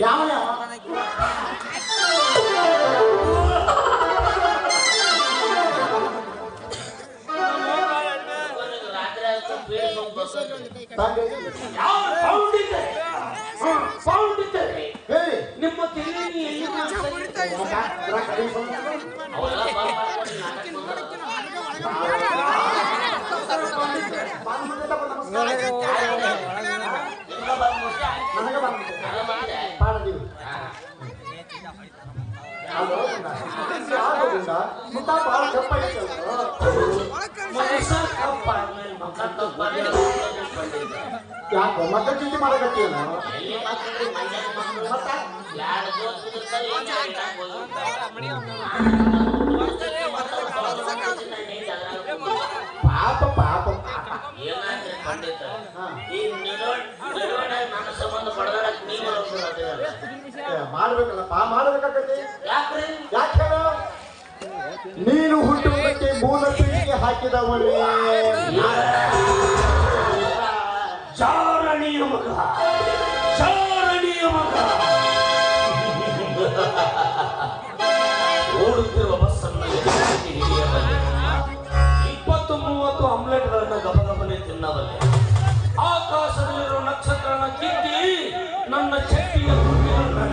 ಯಾವ ಸೌಂಡ್. ಯಾವ ಸೌಂಡ್ ಇದ್ದೀರಿ? ಅವೆಲ್ಲ ಬಂದ್ ಮಾಡ್ಕೊಂಡು ನಾಟಕ ಬಂದಾರ. ನಿಮ್ಗೆ ಬಂದ್ ಮುಗ್ಸಿ ಬಿಡುತ್ತಾರೆ, ಮತ್ತೆ ಚಿಂತೆ ಮಾಡಕತ್ತೀನ ಪಾಪ ಪಾಪ. ಏ, ಮಾಡ್ಬೇಕಲ್ಲಪ್ಪ ಮಾಡ್ಬೇಕಾಗತ್ತೆ. ಯಾಕೆ? ನೀನು ಹುಟ್ಟುವುದಕ್ಕೆ ಮೂಲ ಪೀಳಿಗೆ ಹಾಕಿದವನೇ ಮಗ ಚಾರಣಿಯ ಮಗ ಓಡುತ್ತಿರುವ ಬಸ್ಸನ್ನು ಹಿಡಿಯಬಲ್ಲೆ. ಇಪ್ಪತ್ತು ಮೂವತ್ತು ಆಮ್ಲೆಟ್ಗಳನ್ನ ಗಬಗಬನೆ ತಿನ್ನಬಲ್ಲೆ. ಆಕಾಶದಲ್ಲಿರುವ ನಕ್ಷತ್ರನ ಕಿತ್ತಿ ನನ್ನ ಚಟ್ಟಿಯ ಗುಂಡಿಯನ್ನು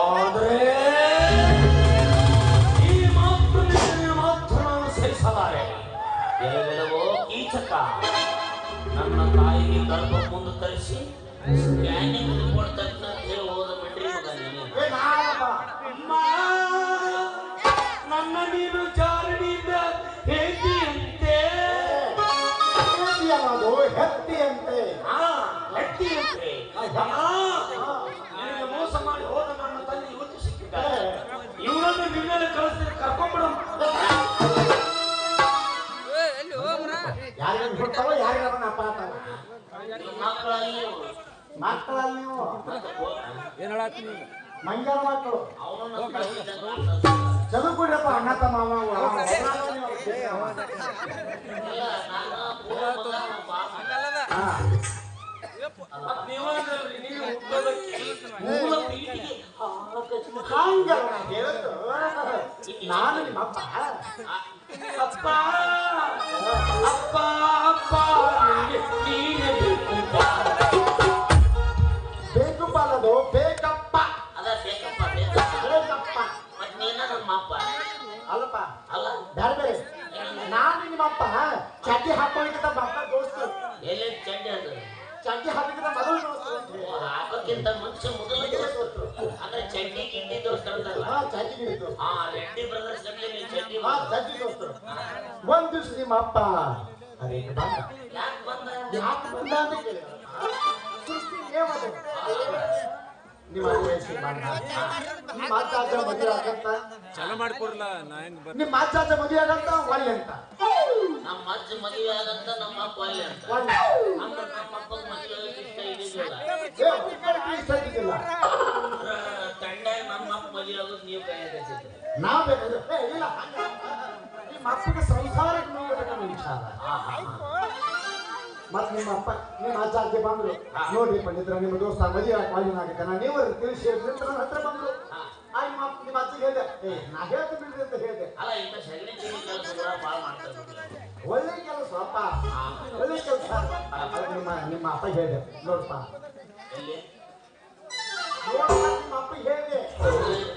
ಆದರೆ ಈ ಮಾತು ನಿನ್ನ ಮಾತು ನಾನು ಸಹಿಸಲಾರೆ. ಈ ಚಕ್ಕ ನನ್ನ ತಾಯಿಗೆ ಗರ್ಭ ತರಿಸಿ ಸ್ಕ್ಯಾನಿಂಗ್ ರಿಪೋರ್ಟ್ ತಕ್ಷಣ ಹೇಳಿ ಹೋದ ಬಿಡ್ರಿ ಮಗ ನೀನು ಅಮ್ಮ ನನ್ನ ನೀನು ಚಾರಣಿಯಿಂದ ನಿನಗೆ ಮೋಸ ಮಾಡಿ ಹೋದ ನನ್ನ ತಂದೆ ಇವತ್ತು ಸಿಕ್ಕಿದ್ದಾರೆ ಇವರನ್ನು ನಿನ್ನೆಲ್ಲ ಕಳಿಸಿದ್ರೆ ಕರ್ಕೊಂಡ್ಬಿಡ. ಮಕ್ಕಳಲ್ಲಿ ಮಕ್ಕಳಲ್ಲಿ ನೀವು ಮಂಗ್ಯಾರ ಮಕ್ಕಳು ಕೊಡ್ರಪ್ಪ ಅಣ್ಣ ತಮ್ಮ ನಾನು ನಿಮ್ಮ ಅಪ್ಪ ಅಪ್ಪ ಅಪ್ಪ ಅಪ್ಪ ನೀನೇ ಬೇಕಪ್ಪ. ಬೇಕಪ್ಪ ಅನ್ನೋದು ಬೇಕಪ್ಪ. ಅದ ಬೇಕಪ್ಪ ಬೇಕಪ್ಪ. ಬೇಕಪ್ಪ. ಮತ್ ನೀನ ನಮ್ಮ ಅಪ್ಪ. ಅಲ್ಲಪ್ಪ. ಅಲ್ಲ. ಬೇರೆ ಬೇರೆ. ನಾನು ನಿಮ್ಮಪ್ಪ ಚಡ್ಡಿ ಹಾಕೊಳ್ಳಿಕ್ಕಿಂತ ಮಕ್ಕ ದೋಸ್ತು. ಎಲ್ಲಿ ಚಡ್ಡಿ ಅದು ಚಡ್ಡಿ ಹಾಕಿದ್ರೆ ಮೊದಲು ದೋಸ್ತು ಹಾಕೋಕ್ಕಿಂತ ಮುಂಚೆ ಮೊದಲ ದೋಸ್ತು. ಅಂದ್ರೆ ಚಡ್ಡಿ ಗಿಡ್ಡಿ ದೋಸ್ತ ಹಾ ರೆಡ್ಡಿ ಬ್ರದರ್ಸ್ ಗಟ್ಲೆ ನೀ ಚಡ್ಡಿ ಹಾ ಚಡ್ಡಿ ದೋಸ್ತು ಒಂದ್ ದಿವ್ಸ ನಿಮ್ಮ ಅಪ್ಪ ಅದೇ ಬಂದ ಯಾಕೆ ಬಂದ? ಅಂತ ಕೇಳಿದ ಸೃಷ್ಟಿ ಏಮದು? ನಿಮ್ಮ ಅಜ್ಜ ಮದುವೆ ಆಗಂತ ಚಾಲು ಮಾಡ್ಕೊಡ್ಲ ನಾ ಹೆಂಗ್ ಬರ್ ನಿಮ್ಮ ಮದುವೆ ಆಗಂತ ಒಳ್ಳೆ ಅಂತ. ನಮ್ಮ ಅಜ್ಜಿ ಮದುವೆ ಆಗಂತ ನಮ್ಮ ಅಪ್ಪ ಅಂತ. ಒಳ್ಳೆ. ಅಂದ್ರೆ ನಮ್ಮ ಅಪ್ಪನ ಮದುವೆ ಇಷ್ಟ ತಂಡ ನಮ್ಮ ಅಪ್ಪ ಮದುವೆ ಆಗೋದು ನೀವು ಕೈ ಹಾಕಿದ್ರಿ ನಾ ಬೇಕಾದ್ರೆ ಏ, ಇಲ್ಲ. ಅಪ್ಪಗೆ ಸಂಸಾರಕ್ಕೆ ನೋಡ್ಬೇಕನ್ನೋ ವಿಚಾರ. ಮತ್ತೆ ನಿಮ್ಮ ಅಪ್ಪ ನಿಮ್ಮ ಅಜ್ಜ ಅಜ್ಜಿ ಬಂದ್ರು. ನೋಡಿ ಪಂಡಿತರ ನಿಮ್ಮ ದೋಸ್ತ ಮದುವೆ ಆಗಿದ್ದಾನ ನೀವು ತಿಳಿಸಿ ಹೇಳಿದ್ರೆ ನನ್ನ ಹತ್ರ ಬಂದ್ರು. ಆ ನಿಮ್ಮ ಅಜ್ಜಿಗೆ ಹೇಳಿದೆ. ಏ ನಾ ಹೇಳ್ತೀನಿ ಬಿಡ್ರಿ ಅಂತ ಹೇಳಿದೆ. ಅಲ್ಲ ಇಂಥ ಚೀನಿ ಕೆಲಸ ಭಾಳ ಮಾಡ್ತಾರೆ ಒಳ್ಳೆ ಕೆಲಸ ಅಪ್ಪ. ಒಳ್ಳೆ ಕೆಲಸ. ನಿಮ್ಮ ನಿಮ್ಮ ಅಪ್ಪ ಹೇಳಿದೆ. ನೋಡಪ್ಪ ಎಲ್ಲಿ? ನಿಮ್ಮ ಅಪ್ಪ ಹೇಳಿದೆ.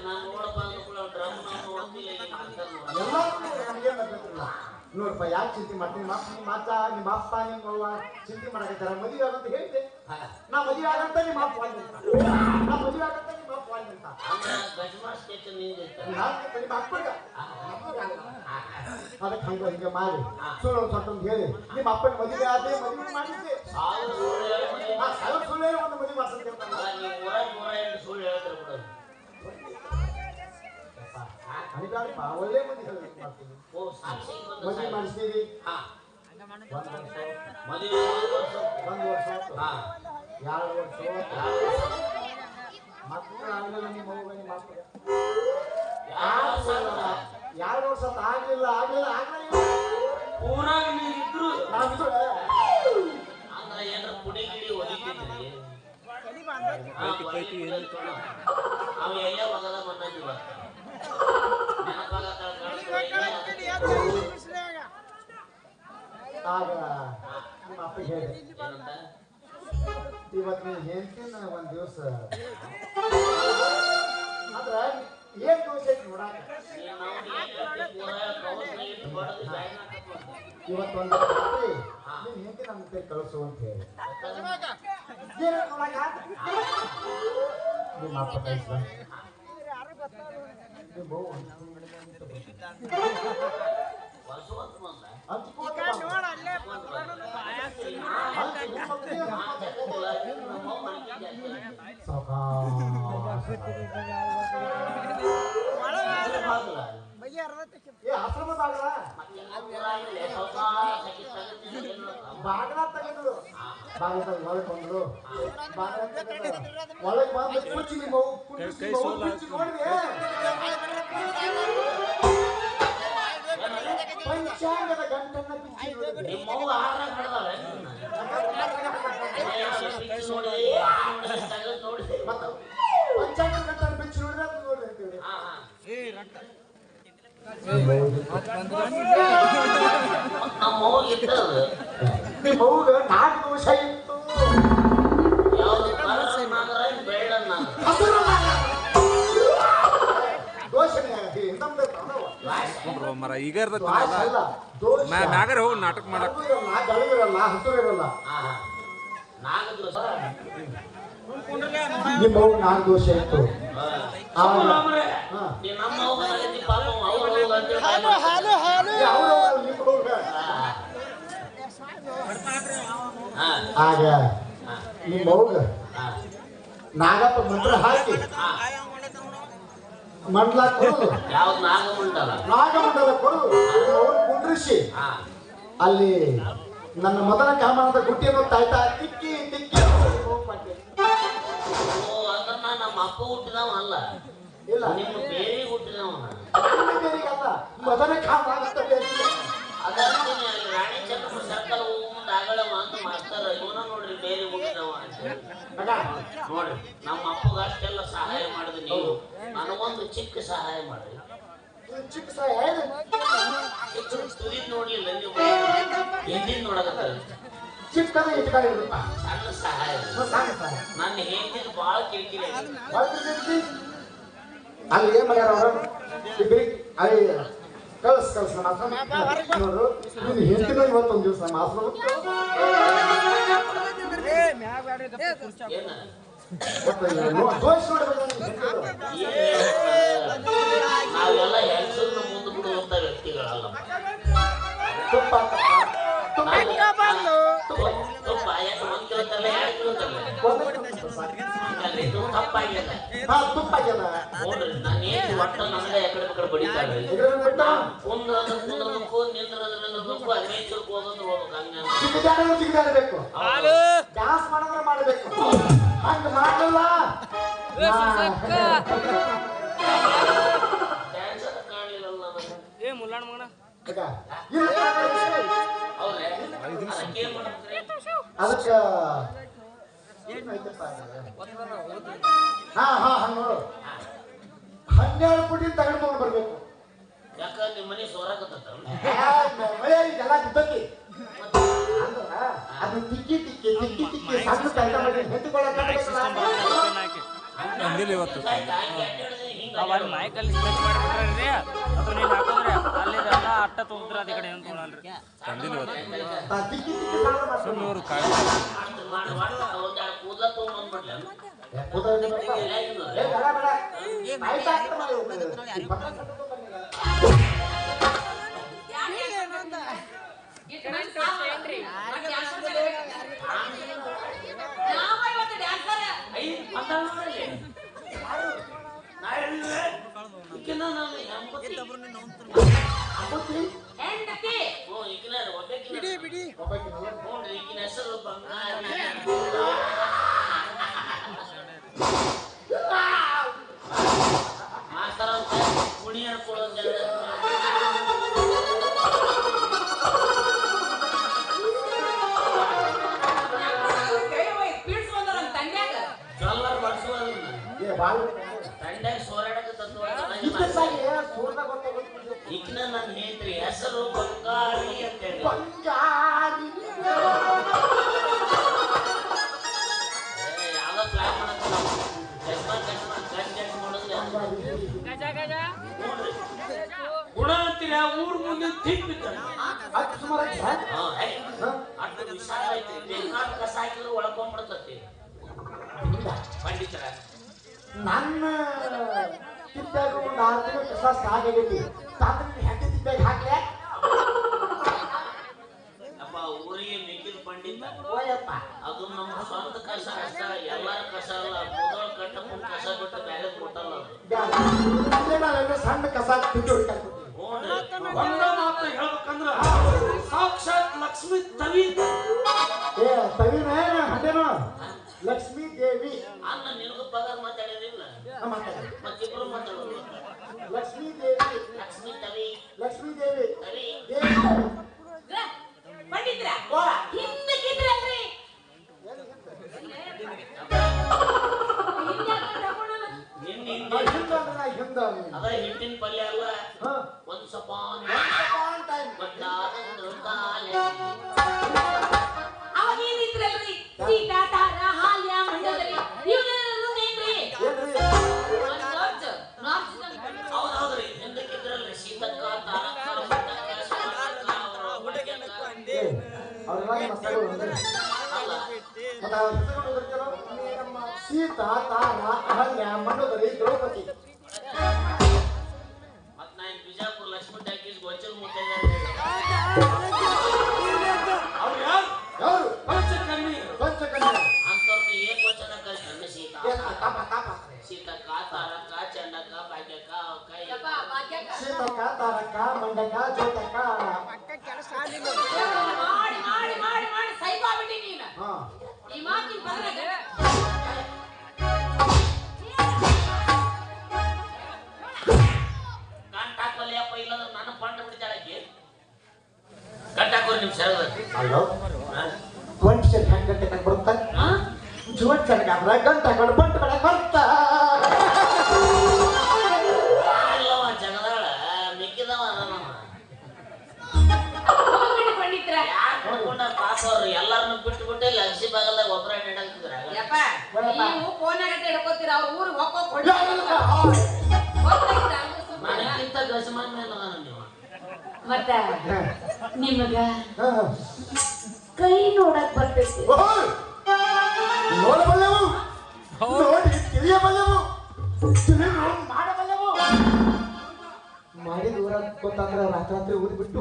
ನಾನು ನೋಡಪ್ಪ ಅಂದ್ಕೊಳ್ಳೋ ಡ್ರಮ್ ನಾನು ನೋಡ್ತಿಲ್ಲ ಇಲ್ಲಿ ಮಾಡ್ತಾರೆ ಎಲ್ಲರೂ ನಮ್ಗೇನ್ ಗೊತ್ತಿಲ್ಲ ನೋಡಪ್ಪ ಯಾಕೆ ಚಿಂತೆ ಮಾಡ್ತೀನಿ ನಿಮ್ಮ ಅಪ್ಪ ನಿಮ್ಮ ಅಜ್ಜ ನಿಮ್ಮ ಅಪ್ಪ ನಿಮ್ಮ ಅವ್ವ ಚಿಂತೆ ಮಾಡಕತ್ತಾರ? ಮದುವೆ ಆಗಂತ ಹೇಳಿದೆ. ನಾ ಮದುವೆ ಆಗಂತ ನಿಮ್ಮ ಅಪ್ಪ ವಾಲ್ ನಿಂತ ನಾ ಮದುವೆ ಆಗಂತ ನಿಮ್ಮ ಅಪ್ಪ ವಾಲ್ ನಿಂತ ಅಂದ್ರೆ ಗಜಮಾ ಸ್ಕೆಚ್ ನಿಂದಿರ್ತಾರೆ ಯಾಕೆ ನಿಮ್ಮ ಅಪ್ಪಗ. ಅದಕ್ಕೆ ಹಂಗ ಹಿಂಗೆ ಮಾಡಿ. ಸುಳ್ಳು ಒಂದು ಸ್ವಲ್ಪ ಒಂದು ಹೇಳಿ. ನಿಮ್ಮ ಅಪ್ಪನ ಮದುವೆ ಆದ್ರೆ ಮದುವೆ ಮಾಡಿದ್ದೆ. ಸಾವಿರ ಸುಳ್ಳು ಹೇಳಿ ಮದುವೆ ಆ ಸಾವಿರ ಸುಳ್ಳು ಹೇಳಿ ಒಂದು ಮದುವೆ ಮಾಡ್ಸಂತ ಅಲ್ಲ ನೀವು ನೂರ ನೂರ ಎಂಟು ಸುಳ್ಳು ಹೇಳ್ತಾರೆ ಬಿಡು. ಅನಿಗಾರಪ್ಪ ಒಳ್ಳೆ ಮದುವೆ ಹೇಳ್ಬೇಕು ಮಾಡ್ತೀನಿ. ಓ ಸಾಕ್ಷಿ ಮದುವೆ. ಮಾಡಿಸ್ತೀವಿ. ಹಾ. ಮದುವೆ ಒಂದು ವರ್ಷ. ಹಾ. ಎರಡು ವರ್ಷ? ಮಕ್ಕಳು ಆಗಲಿಲ್ಲ ನಿಮ್ಮ ಯಾವ ವರ್ಷ? ಎರಡು ಆಗ್ಲಿಲ್ಲ ಆಗ್ಲಿಲ್ಲ ಆಗ್ಲಿಲ್ಲ. ಊರಾಗ ನೀವಿದ್ರು. ನಮ್ದು ಅಂದ್ರ ಏನ್ರ ಪುಡಿ ಗಿಡಿ ಹೊಡಿತಿದ್ರಿ ಅವ ಎಲ್ಲ ಮಗದ ಬಂದಿವ ಆಗ ನಿಮ್ಮ ಅಪ್ಪ ಹೇಳಿದೆ ಏನಂತ ಇವತ್ತು ನೀನು ಹೇಳ್ತೀನಿ ಒಂದ್ ದಿವಸ ಆದ್ರ ಏನ್ ದೋಷ ಐತಿ ನೋಡಾಕ ಇವತ್ತು ಒಂದು ರಾತ್ರಿ ನೀನ್ ಹೇಳ್ತೀನಿ ನಮ್ಮ ಕೈ ಕಳಿಸು ಅಂತ ಹೇಳಿ ಏನ್ ನೋಡಾಕ ನಿಮ್ಮ ಅಪ್ಪ ಕಳಿಸ ನಿಮ್ಮ ಬಾಗ್ಲ ತೆಗೆದ್ರು ಬಾಗ್ಲ ಬಂದ್ರು ಒಳಗೆ ಬಂದು ಪಂಚಾಂಗದ ಗಂಟನ್ನ ಬಿಚ್ಚಿ ನೋಡಿದೆ ನಿಮ್ಮವ್ವ ಆಹಾರ ನೋಡಿ ಮತ್ತ ಪಂಚಾಂಗದ ಗಂಟನ್ನ ಬಿಚ್ಚಿ ನೋಡಿದ್ರೆ ಅದು ನೋಡಿದೆ ಅಂತೇಳಿ ಹಾ ಹಾ. ನಮ್ಮ ನಾಲ್ಕು ವರ್ಷ ಇತ್ತು ಮರ ಈಗ ದ್ವಾಸ ಇರ್ತೈತಿ ಅಲ್ಲ, ದೋಷ. ಮ್ಯಾ- ಮ್ಯಾಗರೆ ಹೋಗಿ ನಾಟಕ ಮಾಡಕ್ ನಾಲ್ಕು ದೋಷ ಇತ್ತು. ಆಗ ನಿಮ್ಮ ನಾಗಪ್ಪ ಮಂತ್ರ ಹಾಕಿ. ಮಂಡ್ಲ ಕೊಡು ಯಾವ್ದು ನಾಗಮಂಡಲ? ನಾಗಮಂಡಲ ಕೊಡು. ಅವ್ನ ಕುಂಡ್ರಿಸಿ ಅಲ್ಲಿ ನನ್ನ ಮೊದಲ ಕಾಮನದ ಗುಟ್ಟಿಯನ್ನು ತಾಯ್ತಾ ತಿಕ್ಕಿ ತಿಕ್ಕಿ. ಅದನ್ನ ನಮ್ಮ ಅಪ್ಪ ಹುಟ್ಟಿದವ ಅಲ್ಲ ಇಲ್ಲ. ನಿಮ್ಮ ಬೇರೆ ಹುಟ್ಟಿದವ ನನ್ನ ಬೇರೆಗಲ್ಲ. ಮೊದಲ ಕಾಮ ಆಗುತ್ತೆ ಅಲ್ಲಿ ರಾಣಿ ಚಕ್ರ ಸರ್ಕಲ್ ಹೋಗೋ ಮುಂದೆ ಆಗಲವ ಅಂತ ಮಾಡ್ತಾರ. ಇವನ ನೋಡ್ರಿ ಬೇರೆ ಹುಟ್ಟಿದವ ಅಂತ ನೋಡ್ರಿ ನಮ್ಮ ಅಪ್ಪಗ ಅಷ್ಟೆಲ್ಲ ಸಹಾಯ ಮಾಡಿದ್ರಿ ನೀವು. ನನಗೊಂದು ಚಿಕ್ಕ ಸಹಾಯ ಮಾಡ್ರಿ. ಚಿಕ್ಕ ಸಹಾಯ ತುದಿದ್ ನೋಡ್ಲಿಲ್ಲ ನೀವು ಹಿಂದಿನ ನೋಡಕತ್ತಾರ ಚಿಕ್ಕದ ಸಣ್ಣ ಸಹಾಯ ನನ್ನ ಭಾಳ ಕಿರಿಕಿರಿ. ಅಲ್ಲಿ ಏನ್ ಮಾಡ್ಯಾರ ಅವರು? ಇಬ್ಬರಿ ಅಲ್ಲಿ ಕಳ್ಸ್ ಕಳ್ಸ್ ನಮ್ಮ ಆಶ್ರಮ. ನೋಡು ನೀನು ಹೆಂಡತಿನ ಇವತ್ತೊಂದು ದಿವಸ ಏನ? ನಾವೆಲ್ಲ ಹೆಂಗಸರನ್ನ ಮುಂದೆ ಬಿಡುವಂತ ವ್ಯಕ್ತಿಗಳಲ್ಲ ತುಪ್ಪ ತುಪ್ಪ ಯಾಕೆ ಒಂದ್ ಕಿಲೋ ತರಲ್ಲ ಎರಡು ಕಿಲೋ ತರಲ್ಲ ಒಂದೇ ತುಪ್ಪ ಸಾಕು. ಇದು ತಪ್ಪಾಗ್ಯದ ಹಾ ತುಪ್ಪ ನೋಡ್ರಿ ನಾನು ಏನು ಒಟ್ಟ ನಮ್ಗೆ ಎಕಡೆ ಕುಂದ್ರದ ಹೋಗೋದು ಹೋಗ್ಬೇಕು ಹಂಗ ಮಾಡಿದ್ರೆ ಮಾಡಬೇಕು ಹಂಗ ಮಾಡಲ್ಲ ಡ್ಯಾನ್ಸ್ ಟೆನ್ಷನ್ ಕಾಣಲಿಲ್ಲ ನನಗೆ ಏ ಮುಲ್ಲಾಣ ಮಗನ ಅದಕ್ಕೆ? ಹಾ ಹಾ ಹಂಗ ನೋಡು. ಹನ್ನೆರಡು ಪುಟಿ ತಗೊಂಡು ಬರ್ಬೇಕು. ಯಾಕಂದ್ರೆ ಮನೆ ಸೋರಾಕತ್ತ ಮಳೆ ಇದೆಲ್ಲ ಅಂದ್ರ ಅದು ತಿಕ್ಕಿ ತಿಕ್ಕಿ ತಿಕ್ಕಿ ತಿಕ್ಕಿ ಸಣ್ಣ ಕೆಲಸ ಮಾಡಿ ಬಂದಿಲ್ಲ ಇವತ್ತು. ಅವ್ ಅಲ್ಲಿ ಮೈಕಲ್ಲಿ ಸ್ಟ್ರೆಚ್ ಮಾಡಿಬಿಟ್ರಿ ಅದು ನೀನು ಹಾಕಿದ್ರೆ ಅಲ್ಲಿದೆಲ್ಲ ಅಟ್ಟ ತುಂಬ್ತಾರೆ ಅದ ಕಡೆ ಏನು ಬಂದಿಲ್ಲ ಇವತ್ತು. ಕಾಯಿ ಕೂದಲ ನೋಡು. ನೋಡ್ರಿ ಈಕಿನ ಹೆಸರು ಬಂಗಾರ ಮಾಸ್ತರ ಅಂತ ಕುಣಿಯರ್ ಕಸ ಸಾಕಾಗೈತಿ ತಾತನ ಹೆಂಡತಿ ತಿಪ್ಪಾಗ ಹಾಕ್ಲೆ? ಅಪ್ಪ ಊರಿಗೆ ಮಿಕ್ಕಿದ ಪಂಡಿತ. ಓಯಪ್ಪ. ಅದು ನಮ್ಮ ಸ್ವಂತ ಕಸ ಕಸ ಎಲ್ಲಾರ ಕಸ ಅಲ್ಲ. ಮೊದಲು ಕಟ್ಟಕೊಂಡು ಕಸ ಬಿಟ್ಟು ಬೇರೆ ಕೊಟ್ಟಲ್ಲ ನಾನು ಸಣ್ಣ ಕಸ ತಿಂದು ಒಂದ ಮಾತು ಹೇಳ್ಬೇಕಂದ್ರ ಸಾಕ್ಷಾತ್ ಲಕ್ಷ್ಮಿ ತವಿ. ಏ ತವಿನ ಹಂಡೇನು ಲಕ್ಷ್ಮೀ ದೇವಿ. ಅನ್ನ ನಿನಗೂ ಪಗಾರ ಮಾತಾಡಿದಿಲ್ಲ ಆ, ಮಾತಾಡು. ಮತ್ತಿಬ್ರು ಮಾತಾಡೋದು ಲಕ್ಷ್ಮೀ ದೇವಿ ಲಕ್ಷ್ಮಿ ತವಿ ಲಕ್ಷ್ಮೀ ದೇವಿ. ತವಿ ದೇವಿ ಪಂಡಿತ್ರ ವಾ. ಹಿಂದಕ್ಕಿದ್ರಲ್ರಿ ನಿನ್ನ ನಾ ಹಿಂದೆ ಹಿಂದ ಅಂದ್ರೆ ನಾ ಹಿಂದ ಅಂದೆ. ಹಿಟ್ಟಿನ ಪಲ್ಯ ಅಲ್ಲ ಹಾ. ಒಂದ್ ಸಪ On time. ಬದ್ದಾದಂದು ಕಾಲೆ ಅವಾಗ ಏನಿದ್ರಲ್ರಿ ಸೀತಾ ತಾರ ಸೀತಾ ತಾರ ಅಹಲ್ಯ ಮಂಡೋದರಿ ದ್ರೌಪದಿ ಹಾಕೋರಿ ನಿಮ್ ಸರದ ಅಲ್ಲೋ ಒಂದ್ ಶೆಟ್ ಹೆಂಗ್ ಗಂಟೆ ಕಂಡು ಬರುತ್ತ? ಜೋಟ್ ಚೆನ್ನಾಗಾದ್ರ ಗಂಟೆ ಕಂಡು ಬಂಟ ಕಡೆ ಬರ್ತ ಅವ್ರು ಎಲ್ಲಾರನ್ನು ಬಿಟ್ಟು ಬಿಟ್ಟು ಲಕ್ಷಿ ಬಾಗಲ್ದಾಗ ಒಬ್ಬರ ಯಪ್ಪ ನೀವು ಫೋನಾಗ ಹಿಡ್ಕೋತೀರ ಅವ್ರ ಊರಿಗೆ ಹೋಗ್ಕೋಕ್ ನನಗಿಂತ ಗಜಮಾನ್ ಮೇಲೆ ಅದಾನ ನೀವು ಮತ್ತ ನಿಮಗ ಕೈ ನೋಡಕ್ ಬರ್ತೈತಿ ನೋಡಬಲ್ಲೆವು ನೋಡಿ ತಿಳಿಯಬಲ್ಲೆವು ಮಾಡಬಲ್ಲೆವು ಮಾಡಿದ ಊರ ಗೊತ್ತಾದ್ರೆ ರಾತ್ರಿ ರಾತ್ರಿ ಊರಿ ಬಿಟ್ಟು.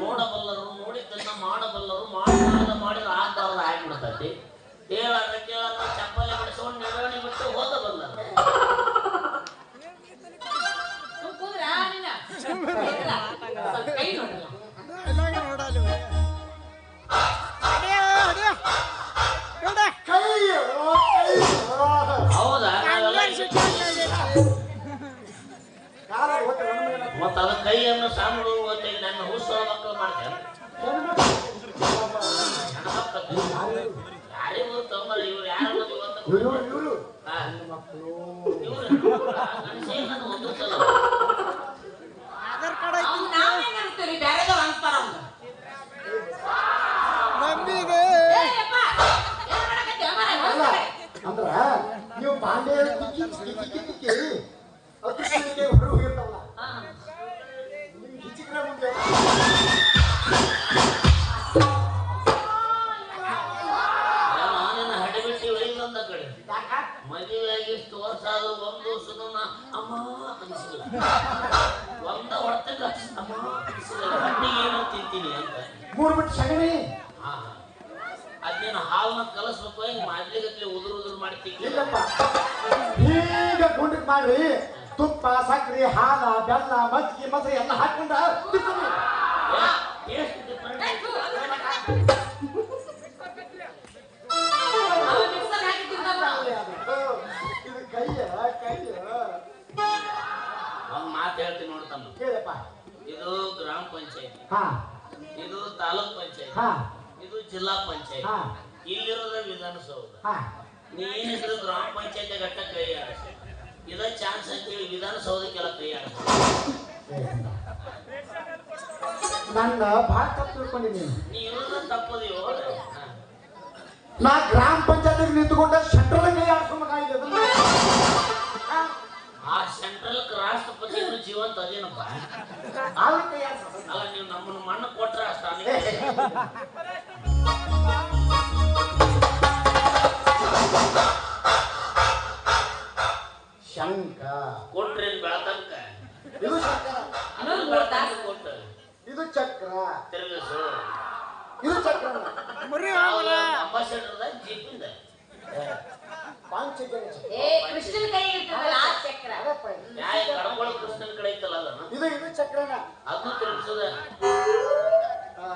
ನೋಡಬಲ್ಲರು ನೋಡಿದ್ದನ್ನ ಮಾಡಬಲ್ಲರು ಮಾಡಿ ಮಾಡಿದ್ರೆ ಆಗ್ಬಾರ್ದು ಆಗ್ಬಿಡ್ತೈತಿ ಹೇಳಾರ ಕೇಳಾರ ಕೈಯನ್ನು ಸಣ್ಣ ಓದಿ ನನ್ನ ಹುಸ್ಸು ಮಕ್ಕಳು ಮಾಡ್ತೇನೆ ಯಾರಿಗೂ ತಮ್ಮಲ್ಲ ಇವ್ರು ಯಾರು ಇವತ್ತು ಇವ್ರು ಇವ್ರು. ಹಾ. ಇಲ್ಲಪ್ಪ. ಈಗ ಗುಂಡಿಗೆ ಮಾಡ್ರಿ ತುಪ್ಪ ಸಕ್ರೆ ಹಾಲ ಬೆಲ್ಲ ಮಜ್ಜಿಗೆ ಮೊಸರು ಎಲ್ಲ ಹಾಕೊಂಡ. ಇದು ಕೈಯ ಕೈಯ. ಒಂದ್ ಮಾತು ಹೇಳ್ತೀನಿ ನೋಡ್ತಮ್ಮ ಕೇಳಪ್ಪ. ಇದು ಗ್ರಾಮ ಪಂಚಾಯಿತಿ. ಹಾ. ಇದು ತಾಲೂಕ್ ಪಂಚಾಯತ್. ಹಾ. ಇದು ಜಿಲ್ಲಾ ಪಂಚಾಯತ್. ಹಾ. ಇಲ್ಲಿರೋದ ವಿಧಾನಸೌಧ. ಹಾ. ನೀನಿದ್ರು ಗ್ರಾಮ ಪಂಚಾಯತಿ ಘಟ್ಟ ಕೈ ಆಡಿಸಿ ಇದ ಚಾನ್ಸ್ ಅಂತೇಳಿ ವಿಧಾನಸೌಧಕ್ಕೆಲ್ಲ ಕೈ ಆಡ ನನ್ನ ಭಾಳ ತಪ್ಪು ತಿಳ್ಕೊಂಡಿದ್ದೀನಿ ನೀ ಇರೋದ ತಪ್ಪದಿಯೋ ನಾ ಗ್ರಾಮ ಪಂಚಾಯತ್ ನಿಂತುಕೊಂಡ ಸೆಂಟ್ರಲ್ ಕೈ ಆಡ್ಸೋ ಆ, ಸೆಂಟ್ರಲ್ ರಾಷ್ಟ್ರಪತಿ ಜೀವಂತ ಅದೇನಪ್ಪ? ಅಲ್ಲ ನೀವು ನಮ್ಮನ್ನು ಮಣ್ಣು ಕೊಟ್ರೆ ಅಷ್ಟ ಶಂಕ. ಕೊಟ್ರೇನ್ ಬೆಳತಂಕ? ಇದು ಶಂಕರ. ಮೂರು ಕೊಟ್ಟು. ಇದು ಚಕ್ರ. ತಿರುಗಿಸು. ಇದು ಚಕ್ರ. ಅಂಬಾಸಿಡರ್ದ ಜೀಪಿಂದ ಪಾಂಚಜನ ಚಕ್ರ. ಏ ಕೃಷ್ಣನ ಕೈ ಇರ್ತದಲ್ಲ ಆ ಚಕ್ರ. ನ್ಯಾಯ ಕಡ್ಕೊಳ್ಳೋ ಕೃಷ್ಣನ್ ಐತಲ್ಲ ಅದನ್ನ ಇದು ಇದು ಚಕ್ರನ. ಅದು ತಿರುಗಿಸದ? ಆ,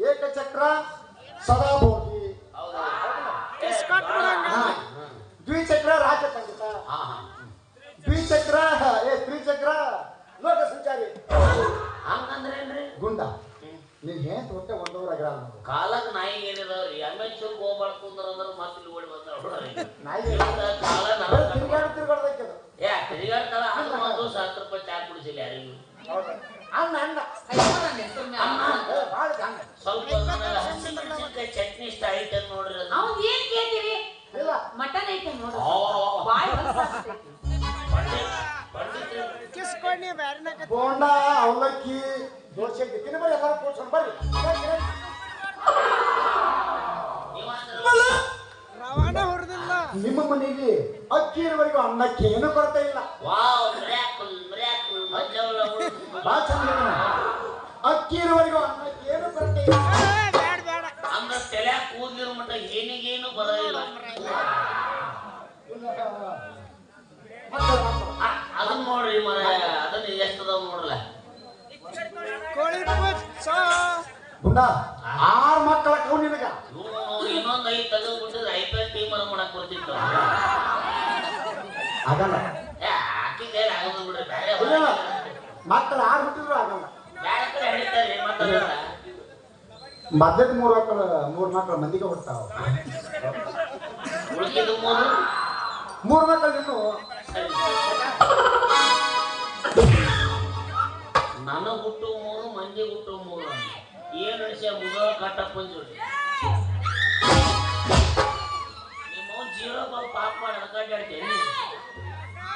ಏಕಚಕ್ರ ಸದಾಭೋಗಿ ಹೌದಾ ಹಾ. ದ್ವಿಚಕ್ರ ರಾಜಪಂಡಿತ ಹಾ ಹಾ ದ್ವಿಚಕ್ರ ಏ ತ್ರಿಚಕ್ರ ಲೋಕ ಸಂಚಾರಿ. ಹಂಗಂದ್ರೇನ್ರಿ ಗುಂಡ. ನೀನ್ ಹೇ ಒಟ್ಟೆ ಒಂದೂರ ಗ್ರಾಮ ಕಾಲಕ್ ನಾಯಿ ಏನಿದಾವ್ರಿ? ಎಮ್ಎಚ್ ಚೂರ್ ಹೋಗ್ಬಾರ್ದು ಅಂದ್ರೆ ಮತ್ತೆ ಇಲ್ಲಿ ಓಡಿ ಬಂದ ನಾಯಿ ಕಾಲ ತಿರ್ಗಾಡ ತಿರ್ಗಾಡ್ದಕ್ಕೆ ಅದು. ಏ ತಿರುಗಾಡ್ತಾಳ ಅದು ಒಂದು ಸಾವಿರ ರೂಪಾಯಿ ಚಾ ಕುಡಿಸಿಲ್ಲ ಯಾರಿಗೂ. ಹೌದು. ಅಣ್ಣ ಅಣ್ಣ. ಸ್ವಲ್ಪ ಹಸಿ ಮೆಣಸಿನ್ಕಾಯಿ ಚಟ್ನಿ ಇಷ್ಟ ಐತೆ ನೋಡ್ರಿ ನಾವ್ ಅವ್ನ್ ಏನ್ ಕೇಳ್ತೀರಿ? ಇಲ್ಲ. ಬೋಂಡ ಅವಲಕ್ಕಿ ದೋಸೆ ತಿನ್ನ ಬರ್ರಿ ಎಲ್ಲರೂ ಕೂರ್ಸೋಣ ಬರ್ರಿ. ನಿಮ್ಮ ಮನೆಗೆ ಅಕ್ಕಿ ಇರುವರೆಗೂ ಅನ್ನಕ್ಕೆ ಏನು ಕೊರತೆ ಇಲ್ಲ? ಅಕ್ಕಿ ಇರುವರೆಗೂ ಅನ್ನಕ್ಕೆ ಏನು ಕೊರತೆ ಇಲ್ಲ? ಅಂದ್ರ ತಲೆ ಕೂದಿರೋ ಮಟ್ಟ ಏನಿಗೇನು ಬರೋದಿಲ್ಲ. ಅದನ್ನ ನೋಡ್ರಿ ಮರ. ಗುಂಡ ಆರು ಮಕ್ಕಳ ಕವು ನಿನಗ. ಇನ್ನೊಂದ್ ಐದು ತೆಗೆದ್ಬಿಟ್ಟಿದ್ರೆ ಐ ಪಿ ಎಲ್ ಟೀಮ್ ಅನ್ನ ಮಾಡಕ್ ಬರ್ತಿತ್ತು. ಆಗಲ್ಲ. ಆಕಿ ಆಗೋದು ಬಿಡ್ರಿ ಬೇರೆ. ಮಕ್ಕಳು ಆರು ಬಿಟ್ಟಿದ್ರು ಆಗಲ್ಲ. ಬೇರೆ ಕಡೆ ಹಿಡಿತಾರೆ ಮಾತಾಡಲ್ಲ ಮದ್ದದ ಮೂರು ಮಕ್ಕಳು ಮೂರು ಮಕ್ಕಳು ಮಂದಿಗೆ ಹೊಡ್ತಾವ ಮೂರು? ಮೂರು ಮಕ್ಕಳು ಇನ್ನು. ಸರಿ. ಹುಟ್ಟು ಮೂರು ಮಂದಿ ಹುಟ್ಟು ಮೂರು. ಏನ್ ಅನಿಸ್ಯ ಮುಗ ಕಟ್ಟಪ್ಪ ಜೋಡಿ. ನಿಮ್ಮ ಜೀರೋ ಪಾಪ ಮಾಡಿ ಅಡ್ಕಾಡ್ಯಾಡ್ತೇನೆ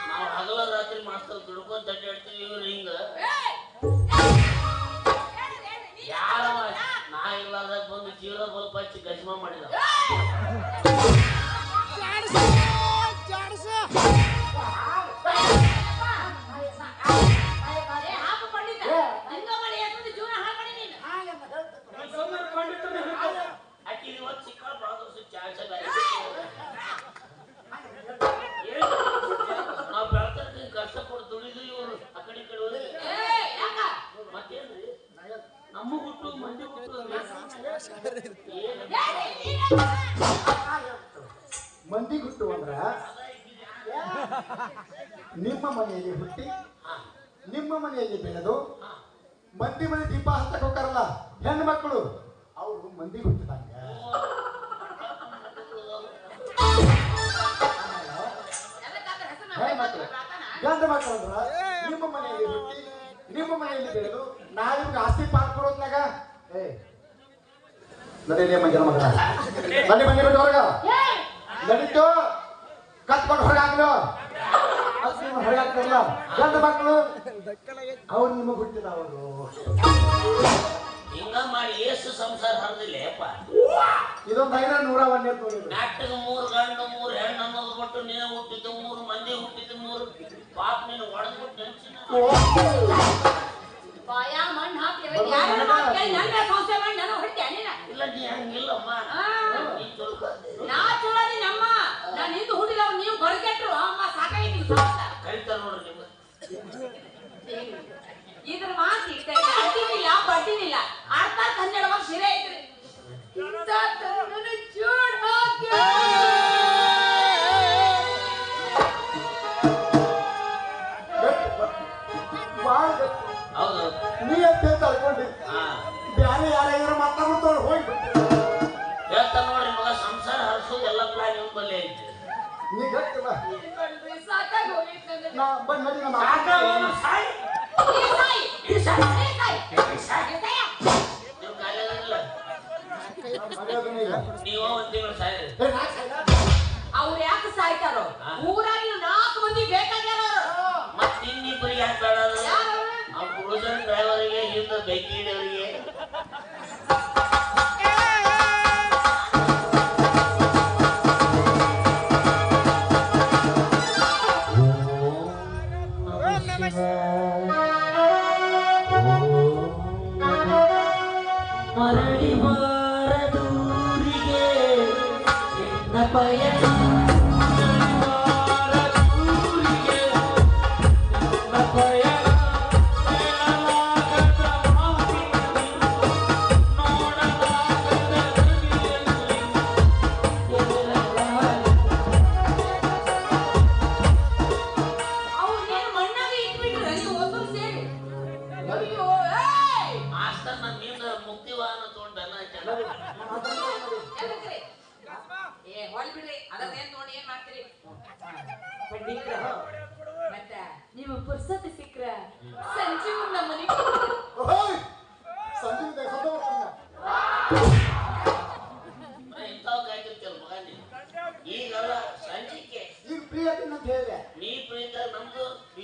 ನಾವು ಹಗಲ ರಾತ್ರಿ ಮಾಸ್ತರ್ ದುಡ್ಕೊಂತ ಅಡ್ಡಾಡ್ತೀವಿ ಇವ್ರು ಹಿಂಗ. ಯಾರವ ನಾ ಇಲ್ಲದಾಗ ಬಂದು ಜೀರೋ ಬಲ್ಪ್ ಹಚ್ಚಿ ಗಜ್ಮ ಮಾಡಿದ ಕತ್ಕೊಂಡು ಹೊರಗಾಗ್ಲು ಹೊರಗಾಗ್ತಾರಲ್ಲ ಗಂಡು ಮಕ್ಕಳು? ಅವ್ರು ನಿಮಗೆ ಹುಟ್ಟಿದವರು ಹಿಂಗ ಮಾಡಿ ಏಸು ಸಂಸಾರ ಇದೊಂದು ಐದ ನೂರ ಒಂದೇ ನಾಟಕ ಮೂರು ಗಂಡು ಮೂರು ಹೆಣ್ಣು ಅನ್ನೋದು ಬಿಟ್ಟು ನೀನು ಹುಟ್ಟಿದ್ದು ಮೂರು ಮಂದಿ ಹುಟ್ಟಿದ್ದು ಮೂರು. ಪಾಪ ನೀನು ಹೊಡೆದ್ಬಿಟ್ಟು ನೆನ್ಸಿನ. ಬಾಯ ಮಣ್ಣ್ ಹಾಕಿ ನನ್ನ ಸಂಸ್ಥೆ ಮಾಡಿ ನಾನು ಹೊಡಿತ್ಯಾ ನೀನ? ಇಲ್ಲ ನೀ ಹಂಗಿಲ್ಲಮ್ಮ. ನೀ ಚುರುಕಾದೆ. ನಾ ಚಲೋ ಅದೀನಿ ಅಮ್ಮ. ನಾನ್ ಹಿಂದ್ ನೀವು ಗೊರಗೆಟ್ರು ಅಮ್ಮ ಸಾಕಾಗೈತಿ ನಿಮ್ ಸಂಸಾರ. ಕರಿತಾರ ನೋಡ್ರಿ ನಿಮ್ಗೆ. ಇದ್ರ ಮಾತು ಇಷ್ಟ ಇಲ್ಲ. ಅಡ್ಡಿನಿಲ್ಲ ಬಡ್ಡಿನಿಲ್ಲ ಅರ್ಥಾತ್ ಹನ್ನೆರಡು ವರ್ಷ ಹಿರೇ ಐತ್ರಿ. ಇಂಥ ತರುಣನ ಚೂಡ್. ಭಾಳ ಗಟ್ಟಿ. ಹೌದು ನೀ ಅಂತ ತಳ್ಕೊಂಡಿ ಹಾ. ಬ್ಯಾರೆ ಯಾರ್ಯಾರು ಮಾತಾಡ್ತಾರ ಹೋಗಿ ಹೇಳ್ತಾರ ನೋಡ್ರಿ ಮಗ ಸಂಸಾರ ಹರಿಸೋದು ಎಲ್ಲ ಪ್ಲಾನ್ ಬಲ್ಲೇ ಬಲ್ಲಿ ಐತಿ ನೀ. ನಾ ಬಂದ್ ನಡಿ ನಮ್ಮ. ನೀವು ಒಂದ್ ತಿಂಗಳು ಸಾಯ್ರಿ? ಅವ್ರು ಯಾಕೆ ಸಾಯ್ತಾರೋ ಊರಾಗಿ ನಾಲ್ಕು ಮಂದಿ ಬೇಕಾಗ್ಯಾರ ಅವ್ರು. ಮತ್ ಇನ್ನಿಬ್ಬರಿಗೆ ಯಾಕೆ ಬೇಡ ಡ್ರೈವರಿಗೆ ಹಿಂದೆ ಬೆಂಕಿ ಹಿಡಿಯೋರಿಗೆ ಬಾರದೂರಿಗೆ ನಿನ್ನ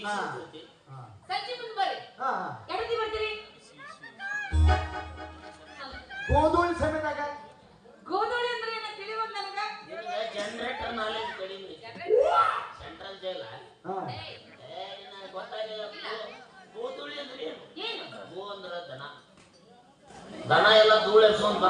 ಸಂಜೆ ಮುಂದೆ ಬರ್ರಿ. ಎಡದಿ ಬರ್ತೀರಿ? ಗೋಧೂಳಿ ಸಮಯದಾಗ ಗೋಧೂಳಿ ಅಂದ್ರೆ ಏನ ತಿಳಿಯೋದು ನನಗ? ಜನರೇಟರ್ ನಾಲೆಜ್ ಕಡಿಮೆ ಸೆಂಟ್ರಲ್ ಜೈಲ ಗೊತ್ತಾಗಿಲ್ಲ ಕೂತುಳಿ ಅಂದ್ರೆ ಏನು? ಗೋ ಅಂದ್ರ ದನ. ದನ ಎಲ್ಲ ಧೂಳು ಎಬ್ಸ್ಕೊಂಡ್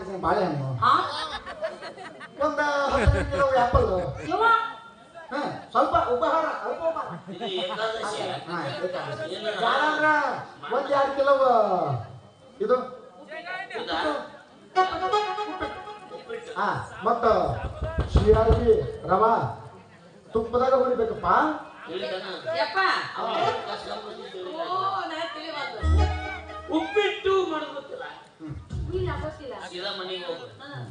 ಜನ ಬಾಳೆಹಣ್ಣು ಹಾ ಒಂದ್ ಕಿಲೋ ಹಾ ಸ್ವಲ್ಪ ಉಪಹಾರ ಅಲ್ಪ ಉಪಹಾರ. ಇದು ಏಕಾದಶಿ ಹಾ, ಏಕಾದಶಿ. ಏನು? ಜಾಳ ಅಂದ್ರ ಒಂದ್ ಎರಡು ಕಿಲೋ ಇದು. ಇದಾ? ಹಾ ಮತ್ತ ರವಾ. ತುಪ್ಪದಾಗ ಹುರಿಬೇಕಪ್ಪ? ಯಪ್ಪ. ಅವ್ನು. ಓ ನಾ ಉಪ್ಪಿಟ್ಟು ಗೊತ್ತಿಲ್ಲ ಸೀದಾ ಮನೆಗೆ ಹೋಗು.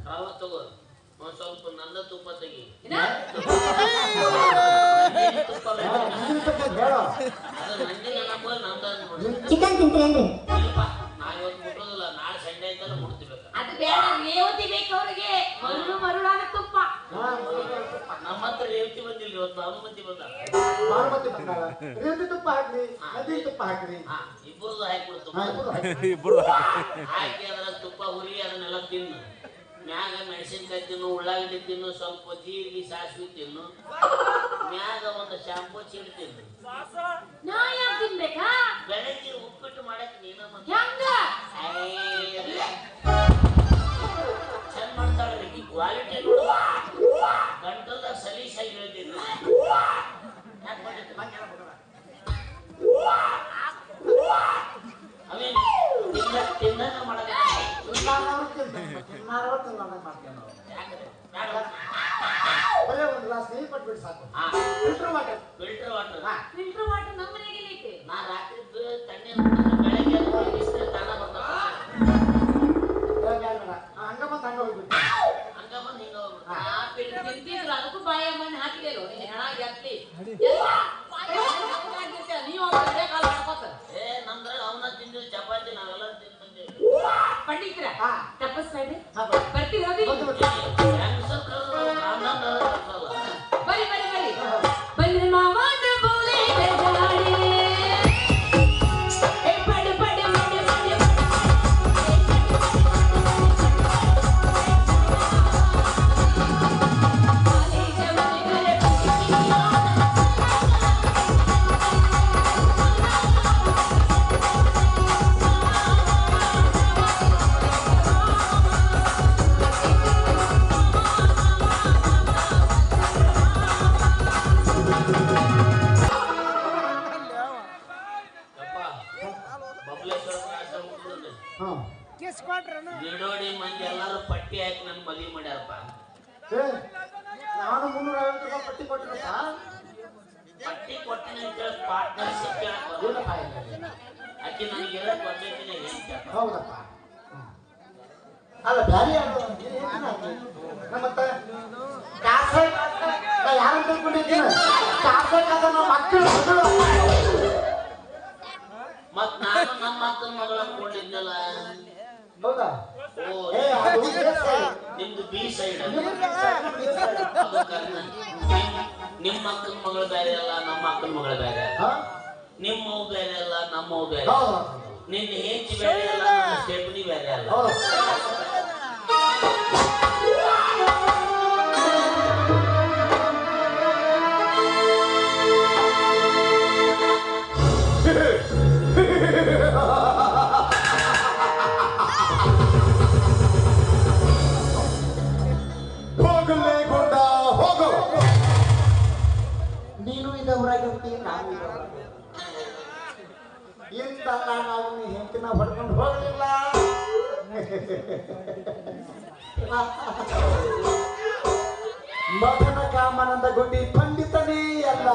ರವ ತಗೋ. ಒಂದ್ ಸ್ವಲ್ಪ ನನ್ನ ತುಪ್ಪ ತೆಗಿ. ತುಪ್ಪ ಅಂತ ಅದು ನಂದಿನಿ ಚಿಕನ್ ತಿಂತೀರೇನ್ರಿ ಇಲ್ಲಪ್ಪ ನಾ ಇವತ್ತು ಮುಟ್ಟೋದಿಲ್ಲ. ನಾಳೆ ಸಂಡೆ ಅಂತಾನೆ ಮುಡ್ತಿಬೇಕು ಅದು ಬೇಡ ರೇವತಿ ಬೇಕು ಅವ್ರಿಗೆ. ಮರುಳು ಹಾ, ನಮ್ಮ ಹತ್ರ ರೇವತಿ ಬಂದಿಲ್ಲ ಇವತ್ತು ನಾನು ಮಂದಿ ಬಂದ ಬಾರ್ಮತಿ ಬಂದಾಳ ರೇವತಿ ತುಪ್ಪ ಹಾಕ್ರಿ ನಂದಿನಿ ತುಪ್ಪ ಹಾಕ್ರಿ. ಹಾ ಇಬ್ಬರದು ಹಾಕ್ಬಿಡ್ತು. ಇಬ್ಬರು ಹಾಕಿ ಅದ್ರ ತುಪ್ಪ ಹುರಿ ಅದನ್ನೆಲ್ಲ ತಿನ್ನು. ಮ್ಯಾಗ ಮೆಣಸಿನ್ಕಾಯಿ ತಿನ್ನು ಉಳ್ಳಾಗಡ್ಡಿ ತಿನ್ನು ಸ್ವಲ್ಪ ಜೀರಿಗೆ ಸಾಸಿವೆ ತಿನ್ನು. ಮ್ಯಾಗ ಒಂದು ಶಾಂಪೂ ಚೀಲ ತಿನ್ನು. ನಾ ಯಾಕೆ ತಿನ್ಬೇಕಾ? ಬೆಳಗ್ಗೆ ಉಪ್ಪಿಟ್ಟು ಮಾಡಕ್ ನೀನ ಹೆಂಗ? ಚಂದ ಮಾಡ್ತಾಳ್ರಿ ಈ ಕ್ವಾಲಿಟಿ ನೋಡು ಗಂಟಲ್ದಾಗ ಸಲೀಸಾಗಿ ಮಾಡಿದ್ದು? ಅವೇನ್ ತಿನ್ನ ಮಾಡ್ತೀವಿ ನಾವು. ಬರೀ ಒಂದು ಗ್ಲಾಸ್ ನೀರು ಕೊಟ್ಬಿಟ್ಟು ಸಾಕು filter water filter water. Filter water ನಮ್ಮ ಮನೆಗೆ ನಾ ರಾತ್ರಿ ನಿಮ್ಮ ಅಕ್ಕನ ಮಗಳ ಬೇರೆ ಅಲ್ಲ ನಮ್ಮ ಅಕ್ಕನ ಮಗಳ ಬೇರೆ ಅಲ್ಲ. ಅವ್ ಬೇರೆ ಅಲ್ಲ ನಮ್ಮವು ಬೇರೆ ನಿನ್ನ ಹೆಂಚು ಬೇರೆ ಅಲ್ಲ ಸ್ಟೆಪ್ನಿ ಬೇರೆ ಅಲ್ಲ. ಇಂತ ನಾನು ಅವನ ಹೆಂಡತಿನ ಹೊಡ್ಕೊಂಡು ಹೋಗಲಿಲ್ಲ? ಮಗನ ಕಾಮನಂದ ಗುಡಿ ಪಂಡಿತನೇ ಅಲ್ಲ